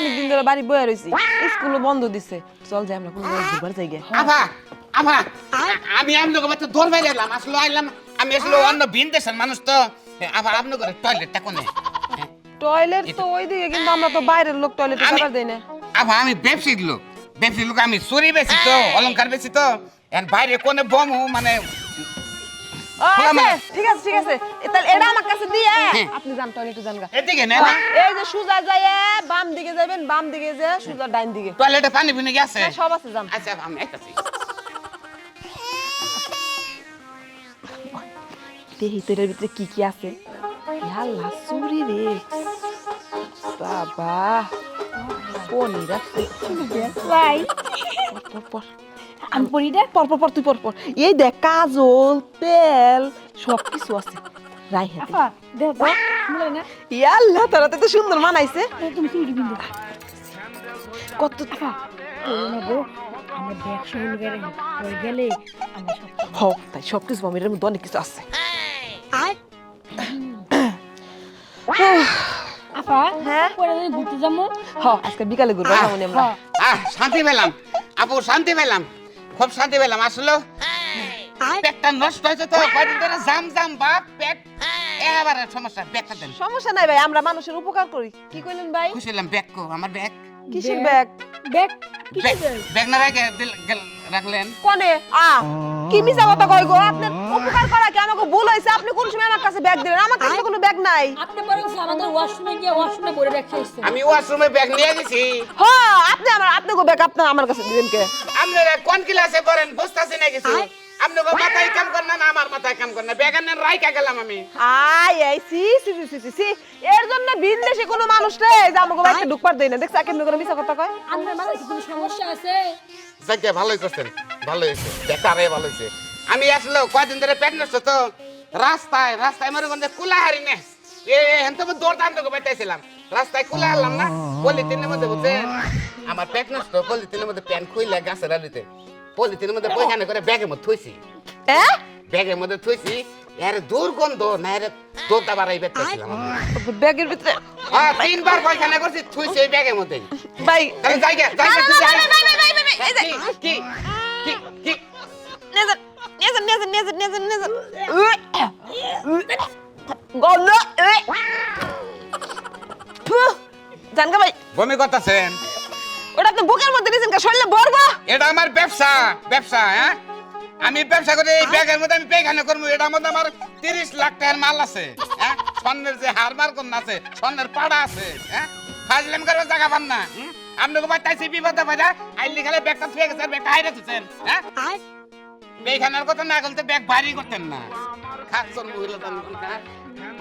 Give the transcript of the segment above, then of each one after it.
অনেকদিন ধরে বাড়ি বয়ে রয়েছি স্কুলও বন্ধ দিছে। চল যাই আমরা কোনো জায়গায় ঘুরবার যাই গে। আভা আভা আমি আপনাকে বাচ্চা ধরবে এলাম আসলে আইলাম আমি আসলে অন্য ভিন দেশের মানুষ তো। আবার আপনার ঘরে টয়লেটটা কোনে? টয়লেট তো ওইদিকে কিন্তু আমরা তো বাইরের লোক টয়লেটে যাবার দেই না। আভা আমি ব্যবসায়িক লোক। ব্যবসায়িক লোক আমি চুরি বেশি তো অলংকার বেশি তো। বাইরে কোনে বমু মানে ও, খোলা আছে, ঠিক আছে ঠিক আছে। এ, তাহলে এটা আমার কাছে দিয়ে। আপনি যান টয়লেটে যান গা। এদিকে না এই যে সুজা যায় বাম দিকে যাবেন বাম দিকে যে সুজা ডাইন দিকে। টয়লেটে পানি পিনে গেছে হ্যাঁ, সব আছে যান। আচ্ছা আমি আইতাছি। দেহি তো ভিতরে কি কি আছে। ইয়াল্লা চুরি রে। বাবা। পনির আছে। ভাই। পর পর আমি পড়ি না পর পর তুই পর পর। এই দেখ কাজল তেল সব কিছু আছে। রাই হাতে। দেখ মনে না? ইয়াল্লা তোরা তো সুন্দর মানাইছে। তুমি বিন্দু কত আপা পড়ি না গো আমরা ব্যাগ সহ গেলে পরে গেলে আমরা সব হ তাই সব কিছু মামির মধ্যে অনেক কিছু আছে। আপা হ্যাঁ? পরে ঘুরতে যাব? হ আজকে বিকালে ঘুরবো আমরা। আহ শান্তি পেলাম। আপু শান্তি পেলাম। খুব শান্তি পেলাম আসলো। পেটটা নষ্ট হয়েছে তো কয়দিন ধরে জাম জাম বাপ পেট। এবারে সমস্যা ব্যাগটা দেন। সমস্যা নাই ভাই আমরা মানুষের উপকার করি। কি কইলেন ভাই? খুশি হলাম ব্যাগ কো আমার ব্যাগ। কিসের ব্যাগ? ব্যাগ? ব্যাগ না রেখে রাখলেন। কোনে? আ কি মিছা কথা কই গো আপনার উপকার করা হইছে আপনি কোন সময় আমার কাছে ব্যাগ দিলেন? আমার কাছে কোনো ব্যাগ নাই। আপনি পরে হচ্ছে আমাদের ওয়াশরুমে গিয়ে ওয়াশরুমে ভরে রেখে এসেছেন আমি ওয়াশরুমে ব্যাগ নিয়ে গেছি। হ আপনি আমার আপনি গো ব্যাগ আপনি আমার কাছে দিলেন কে? আপনারা কোন ক্লাসে করেন বুঝতেছি না কিছু। আপনাকে মাথায় কাম করেন না আমার মাথায় কাম করেন না। ব্যাগ আনেন রাইকা গেলাম আমি। I I C C C C C এর জন্য বিদেশে কোনো মানুষ রে যে আমাকে বাড়িতে ঢুকবার দেয় না। দেখছ কেমন করে মিছা কথা কয়? আপনার মাথায় কোনো সমস্যা আছে? যাকে ভালোই করছেন। ভালো হয়েছে। বেকারে ভালো হয়েছে। আমি আসলে কয়দিন ধরে পেট নষ্ট তো। রাস্তায় রাস্তায় কুলা হারি না। এ হেন তো দৌড় দাম তোকে পাইতেছিলাম রাস্তায় কুলা হারলাম না পলিথিনের মধ্যে বুঝছেন আমার পেট নষ্ট পলিথিনের মধ্যে প্যান খুইলে গাছের আলিতে পলিথিনের মধ্যে পয়খানে করে ব্যাগের মধ্যে থুইছি। ব্যাগের মধ্যে থুইছি এর দুর্গন্ধ না এর দৌড়টা বাড়াই বেরতেছিলাম। ব্যাগের ভিতরে? হ্যাঁ তিনবার পয়খানা করছি থুইছি ওই ব্যাগের মধ্যে ভাই তাহলে জায়গা না, জায়গা না, না, ভাই, ভাই, ভাই, ভাই, ভাই, ভাই, এই যে, কি কি কি নেজান, নেজান, নেজান, নেজান, জান গা ভাই, বমি করতেছেন? ওটা আপনি বুকের মধ্যে নিয়েছেন কা, শরীরে ভরবো? এটা আমার ব্যবসা ব্যবসা হ্যাঁ? আমি ব্যবসা করে এই ব্যাগের মধ্যে আমি পেখানে করব। এটার মধ্যে আমার তিরিশ লাখ টাকার মাল আছে হ্যাঁ? স্বর্ণের যে হারমার কোন আছে স্বর্ণের পাড়া আছে হ্যাঁ? ফাজলাম করে জায়গা পান না? আপনাকে বাচ্চাইছি বিপদে পাইরা আইলি খালে ব্যাগটা থুয়ে গেছে ব্যাগটা হাইরে হ্যাঁ? পেখানের কথা না বলতে ব্যাগ ভারী করতেন না। খাচ্ছর মহিলা হ্যাঁ?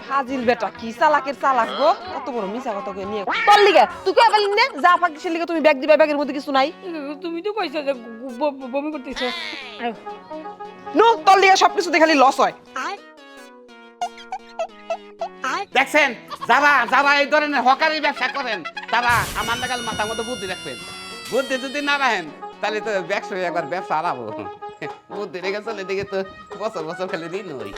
ফাজিল বেটা কি চালাকের চালাক গো? কত বড় মিছা কথা কই নিয়ে। তোর লিগে তুই কই না? যা পাকিসের লিগে তুমি ব্যাগ দিবা ব্যাগের মধ্যে কিছু নাই। তুমি তো কইছো যে বমি করতেছো। নো তোর লিগে সবকিছু দেখালি লস হয়। দেখছেন? যারা যারা এই ধরনের হকারি ব্যবসা করেন। তারা আমার নাগাল মাথার মধ্যে বুদ্ধি রাখবেন। বুদ্ধি যদি না রাখেন তাহলে তো ব্যবসা একবার ব্যবসা হারাবো। বুদ্ধি রেখে চলে দিকে তো বছর বছর খালি ঋণ হই